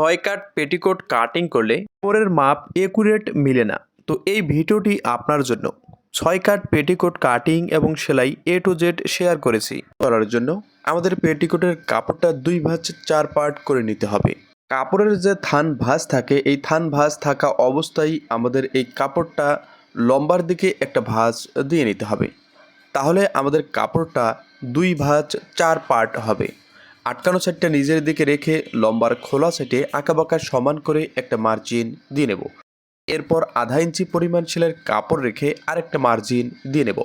ছয় কাট, petticoat cutting করলে কোমরের মাপ একুরেট মিলে না। তো এই ভিডিওটি আপনার জন্য। ছয় কাট পেটিকোট কাটিং এবং সেলাই এ টু জেড শেয়ার করেছি। করার জন্য আমাদের পেটিকোটের কাপড়টা দুই ভাঁজ চার পার্ট করে নিতে হবে। কাপড়ের যে থান ভাঁজ থাকে, এই থান ভাঁজ থাকা অবস্থায় আমাদের এই কাপড়টা লম্বার দিকে একটা ভাঁজ দিয়ে নিতে হবে। তাহলে আমাদের কাপড়টা দুই ভাঁজ চার পার্ট হবে। আটকানো সেটটা নিজের দিকে রেখে লম্বার খোলা সাইডে আঁকাবাঁকা সমান করে একটা মার্জিন দিয়ে নেব। এরপর আধা ইঞ্চি পরিমাণ সেলাইয়ের কাপড় রেখে আরেকটা মার্জিন দিয়ে নেব।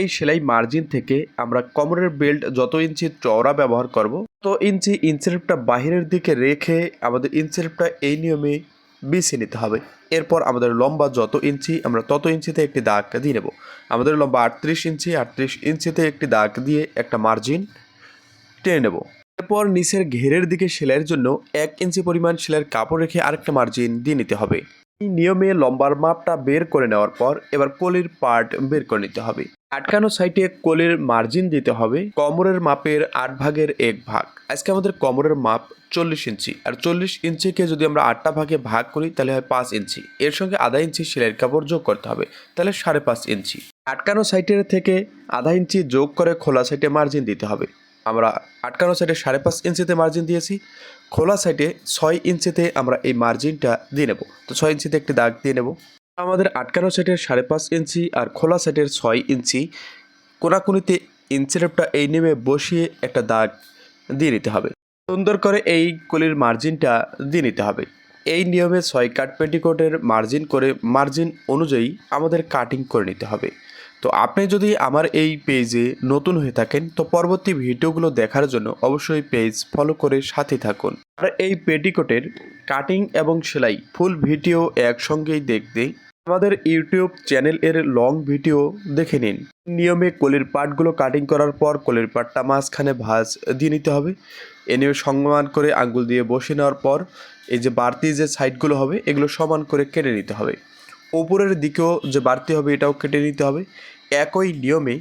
এই সেলাই মার্জিন থেকে আমরা কোমরের বেল্ট যত ইঞ্চি চওড়া ব্যবহার করব তো ইঞ্চি ইঞ্চিরেপটা বাহিরের দিকে রেখে আমাদের ইঞ্চিরেপটা এই নিয়মে বিছে নিতে হবে। এরপর আমাদের লম্বা যত ইঞ্চি, আমরা তত ইঞ্চিতে একটি দাগ দিয়ে নেব। আমাদের লম্বা আটত্রিশ ইঞ্চি, আটত্রিশ ইঞ্চিতে একটি দাগ দিয়ে একটা মার্জিন টেনে নেব। এরপর নিচের ঘেরের দিকে সেলাইয়ের জন্য এক ইঞ্চি পরিমাণ সেলাইয়ের কাপড় রেখে আরেকটা মার্জিন দিয়ে নিতে হবে। এই নিয়মে লম্বার মাপটা বের করে নেওয়ার পর এবার কলির পার্ট বের করে নিতে হবে। আটকানো সাইডে কলির মার্জিন দিতে হবে কোমরের মাপের আট ভাগের এক ভাগ। আজকে আমাদের কোমরের মাপ চল্লিশ ইঞ্চি। আর চল্লিশ ইঞ্চিকে যদি আমরা আটটা ভাগে ভাগ করি, তাহলে হয় পাঁচ ইঞ্চি। এর সঙ্গে আধা ইঞ্চি সেলাইয়ের কাপড় যোগ করতে হবে, তাহলে সাড়ে পাঁচ ইঞ্চি। আটকানো সাইডের থেকে আধা ইঞ্চি যোগ করে খোলা সাইডে মার্জিন দিতে হবে। আমরা আটকানো সাইডে সাড়ে পাঁচ ইঞ্চিতে মার্জিন দিয়েছি, খোলা সাইডে ছয় ইঞ্চিতে আমরা এই মার্জিনটা দিয়ে নেব। তো ছয় ইঞ্চিতে একটি দাগ দিয়ে নেব। আমাদের আটকানো সাইডের সাড়ে পাঁচ ইঞ্চি আর খোলা সাইডের ছয় ইঞ্চি, কোনাকুনিতে ইঞ্চিরেপটা এই নেমে বসিয়ে একটা দাগ দিয়ে নিতে হবে। সুন্দর করে এই কলির মার্জিনটা দিয়ে নিতে হবে। এই নিয়মে ছয় কাট পেটিকোটের মার্জিন করে মার্জিন অনুযায়ী আমাদের কাটিং করে নিতে হবে। তো আপনি যদি আমার এই পেজে নতুন হয়ে থাকেন, তো পরবর্তী ভিডিওগুলো দেখার জন্য অবশ্যই পেজ ফলো করে সাথে থাকুন। আর এই পেটিকোটের কাটিং এবং সেলাই ফুল ভিডিও একসঙ্গেই দেখতে আমাদের ইউটিউব চ্যানেল এর লং ভিডিও দেখে নিন। নিয়মে কলির পাটগুলো কাটিং করার পর কলির পাটটা মাঝখানে ভাঁজ দিয়ে নিতে হবে। এ নিয়ে সমান করে আঙ্গুল দিয়ে বসে নেওয়ার পর এই যে বাড়তি যে সাইডগুলো হবে, এগুলো সমান করে কেটে নিতে হবে। ওপরের দিকেও যে বাড়তি হবে, এটাও কেটে নিতে হবে। একই নিয়মে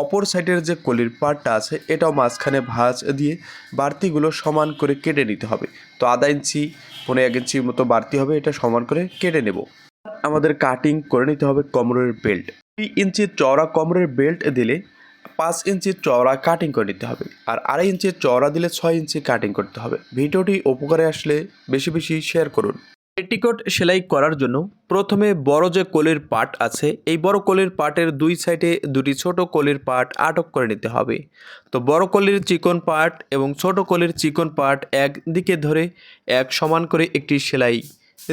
অপর সাইডের যে কলির পাটটা আছে, এটাও মাঝখানে ভাঁজ দিয়ে বাড়তিগুলো সমান করে কেটে নিতে হবে। তো আধা ইঞ্চি পনেরো এক ইঞ্চি মতো বাড়তি হবে, এটা সমান করে কেটে নেব। আমাদের কাটিং করে নিতে হবে কোমরের বেল্ট। দুই ইঞ্চি চওড়া কোমরের বেল্ট দিলে পাঁচ ইঞ্চি চওড়া কাটিং করে নিতে হবে আর আড়াই ইঞ্চি চওড়া দিলে ছয় ইঞ্চি কাটিং করতে হবে। ভিডিওটি উপকারে আসলে বেশি বেশি শেয়ার করুন। পেটিকোট সেলাই করার জন্য প্রথমে বড় যে কোলের পাট আছে, এই বড় কোলের পাটের দুই সাইডে দুটি ছোট কোলের পাট আটক করে নিতে হবে। তো বড় কোলের চিকন পাট এবং ছোট কোলের চিকন পাট এক দিকে ধরে এক সমান করে একটি সেলাই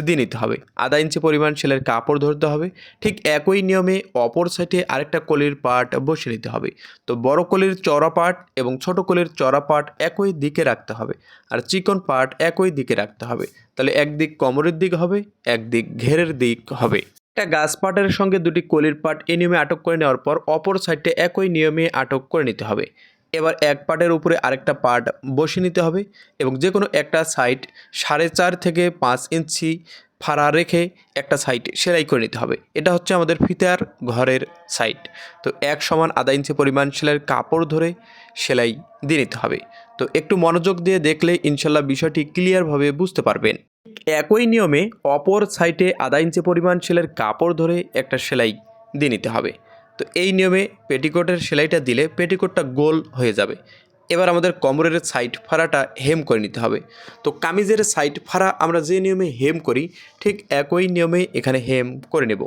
দিয়ে নিতে হবে। আধা ইঞ্চি পরিমাণ সেলাইয়ের কাপড় ধরতে হবে। ঠিক একই নিয়মে অপর সাইডে আরেকটা কলির পাট বসে নিতে হবে। তো বড় কলির চড়া পাট এবং ছোট কলির চড়া পাট একই দিকে রাখতে হবে। আর চিকন পাট একই দিকে রাখতে হবে। তাহলে একদিক কোমরের দিক হবে, একদিক ঘেরের দিক হবে। একটা গাছ পাটের সঙ্গে দুটি কলির পাট এই নিয়মে আটক করে নেওয়ার পর অপর সাইডে একই নিয়মে আটক করে নিতে হবে। এবার এক পার্টের উপরে আরেকটা পার্ট বসিয়ে নিতে হবে এবং যে কোনো একটা সাইড সাড়ে চার থেকে পাঁচ ইঞ্চি ফাড়া রেখে একটা সাইড সেলাই করে নিতে হবে। এটা হচ্ছে আমাদের ফিতার ঘরের সাইড। তো এক সমান আধা ইঞ্চি পরিমাণ সেলাইয়ের কাপড় ধরে সেলাই দিয়ে নিতে হবে। তো একটু মনোযোগ দিয়ে দেখলে ইনশাল্লাহ বিষয়টি ক্লিয়ারভাবে বুঝতে পারবেন। একই নিয়মে অপর সাইডে আধা ইঞ্চি পরিমাণ সেলাইয়ের কাপড় ধরে একটা সেলাই দিয়ে নিতে হবে। তো এই নিয়মে পেটিকোটের সেলাইটা দিলে পেটিকোটটা গোল হয়ে যাবে। এবার আমাদের কোমরের সাইড ফাড়াটা হেম করে নিতে হবে। তো কামিজের সাইড ফাড়া আমরা যে নিয়মে হেম করি, ঠিক একই নিয়মে এখানে হেম করে নেব।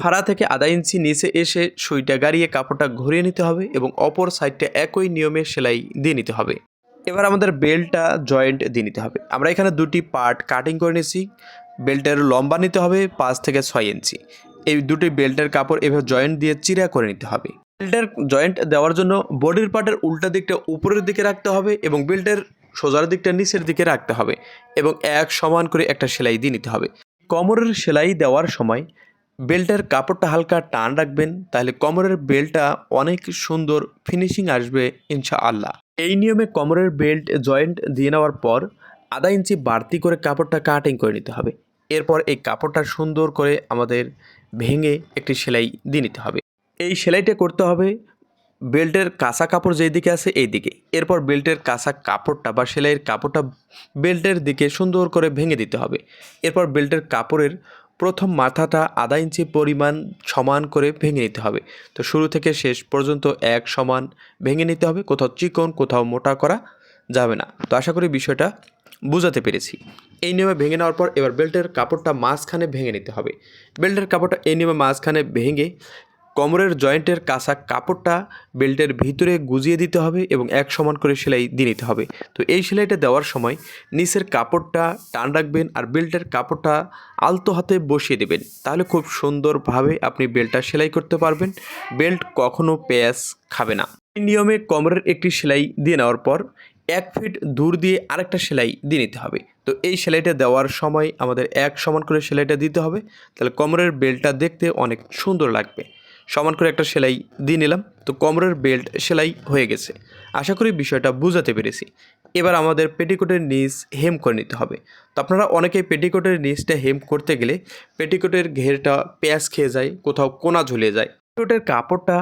ফাড়া থেকে আধা ইঞ্চি নিচে এসে সুইটা গাড়িয়ে কাপড়টা ঘুরিয়ে নিতে হবে এবং অপর সাইডটা একই নিয়মে সেলাই দিয়ে নিতে হবে। এবার আমাদের বেল্টটা জয়েন্ট দিয়ে নিতে হবে। আমরা এখানে দুটি পার্ট কাটিং করে নিয়েছি। বেল্টের লম্বা নিতে হবে পাঁচ থেকে ছয় ইঞ্চি। এই দুটি বেল্টের কাপড় এভাবে জয়েন্ট দিয়ে চিরা করে নিতে হবে। বেল্টের জয়েন্ট দেওয়ার জন্য বডির পার্টের উল্টা দিকটা উপরের দিকে রাখতে হবে এবং বেল্টের সোজার দিকটা নিচের দিকে রাখতে হবে এবং এক সমান করে একটা সেলাই দিয়ে নিতে হবে। কোমরের সেলাই দেওয়ার সময় বেল্টের কাপড়টা হালকা টান রাখবেন, তাহলে কোমরের বেল্টটা অনেক সুন্দর ফিনিশিং আসবে ইনশা আল্লাহ এই নিয়মে কোমরের বেল্ট জয়েন্ট দিয়ে নেওয়ার পর আধা ইঞ্চি বাড়তি করে কাপড়টা কাটিং করে নিতে হবে। এরপর এই কাপড়টা সুন্দর করে আমাদের ভেঙে একটি সেলাই দিয়ে নিতে হবে। এই সেলাইটা করতে হবে বেল্টের কাঁচা কাপড় যেই দিকে আছে এই দিকে এরপর বেল্টের কাঁচা কাপড়টা বা সেলাইয়ের কাপড়টা বেল্টের দিকে সুন্দর করে ভেঙে দিতে হবে। এরপর বেল্টের কাপড়ের প্রথম মাথাটা আধা ইঞ্চি পরিমাণ সমান করে ভেঙে নিতে হবে। তো শুরু থেকে শেষ পর্যন্ত এক সমান ভেঙে নিতে হবে। কোথাও চিকন, কোথাও মোটা করা যাবে না। তো আশা করি বিষয়টা বুঝাতে পেরেছি। এই নিয়মে ভেঙে নেওয়ার পর এবার বেল্টের কাপড়টা মাঝখানে ভেঙে নিতে হবে। বেল্টের কাপড়টা এই নিয়মে মাঝখানে ভেঙে কোমরের জয়েন্টের কাঁচা কাপড়টা বেল্টের ভিতরে গুজিয়ে দিতে হবে এবং এক সমান করে সেলাই দিয়ে নিতে হবে। তো এই সেলাইটা দেওয়ার সময় নিচের কাপড়টা টান রাখবেন আর বেল্টের কাপড়টা আলতো হাতে বসিয়ে দেবেন। তাহলে খুব সুন্দরভাবে আপনি বেল্টটা সেলাই করতে পারবেন। বেল্ট কখনো প্যাঁচ খাবে না। এই নিয়মে কোমরের একটি সেলাই দিয়ে নেওয়ার পর এক ফিট দূর দিয়ে আরেকটা সেলাই দিয়ে নিতে হবে। তো এই সেলাইটা দেওয়ার সময় আমাদের এক সমান করে সেলাইটা দিতে হবে। তাহলে কোমরের বেল্টটা দেখতে অনেক সুন্দর লাগবে। সমান করে একটা সেলাই দিয়ে নিলাম। তো কোমরের বেল্ট সেলাই হয়ে গেছে। আশা করি বিষয়টা বুঝাতে পেরেছি। এবার আমাদের পেটিকোটের নিচ হেম করে নিতে হবে। তো আপনারা অনেকেই পেটিকোটের নিচটা হেম করতে গেলে পেটিকোটের ঘেরটা পেঁয়াজ খেয়ে যায়, কোথাও কোনা ঝুলে যায়। পেটিকোটের কাপড়টা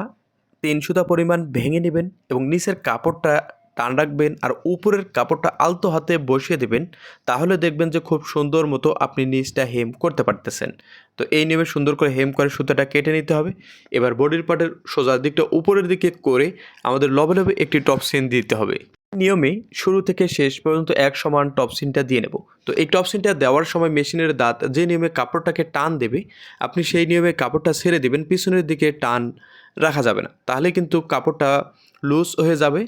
তিন সুতা পরিমাণ ভেঙে নেবেন এবং নিচের কাপড়টা টান রাখবেন আর উপরের কাপড়টা আলতো হাতে বসিয়ে দেবেন, তাহলে দেখবেন যে খুব সুন্দর মতো আপনি নিচটা হেম করতে পারতেছেন। তো এই নিয়মে সুন্দর করে হেম করে সুতাটা কেটে নিতে হবে। এবার বডির পার্টের সোজা দিকটা উপরের দিকে করে আমাদের লবে লবে একটি টপ সিন দিতে হবে। নিয়মে শুরু থেকে শেষ পর্যন্ত এক সমান টপ সিনটা দিয়ে নেব। তো এই টপ সিনটা দেওয়ার সময় মেশিনের দাঁত যে নিয়মে কাপড়টাকে টান দেবে, আপনি সেই নিয়মে কাপড়টা ছেড়ে দেবেন, পিছনের দিকে টান রাখা যাবে না। তাহলে কিন্তু কাপড়টা লুজ হয়ে যাবে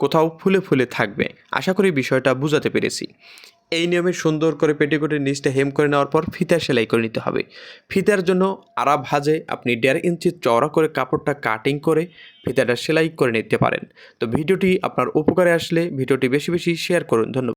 কোথাও ফুলে ফুলে থাকবে। আশা করি বিষয়টা বুঝাতে পেরেছি। এই নিয়মে সুন্দর করে পেটিকোটের নিচটা হেম করে নেওয়ার পর ফিতা সেলাই করে নিতে হবে। ফিতার জন্য আরা ভাজে আপনি দেড় ইঞ্চি চওড়া করে কাপড়টা কাটিং করে ফিতাটা সেলাই করে নিতে পারেন। তো ভিডিওটি আপনার উপকারে আসলে ভিডিওটি বেশি বেশি শেয়ার করুন। ধন্যবাদ।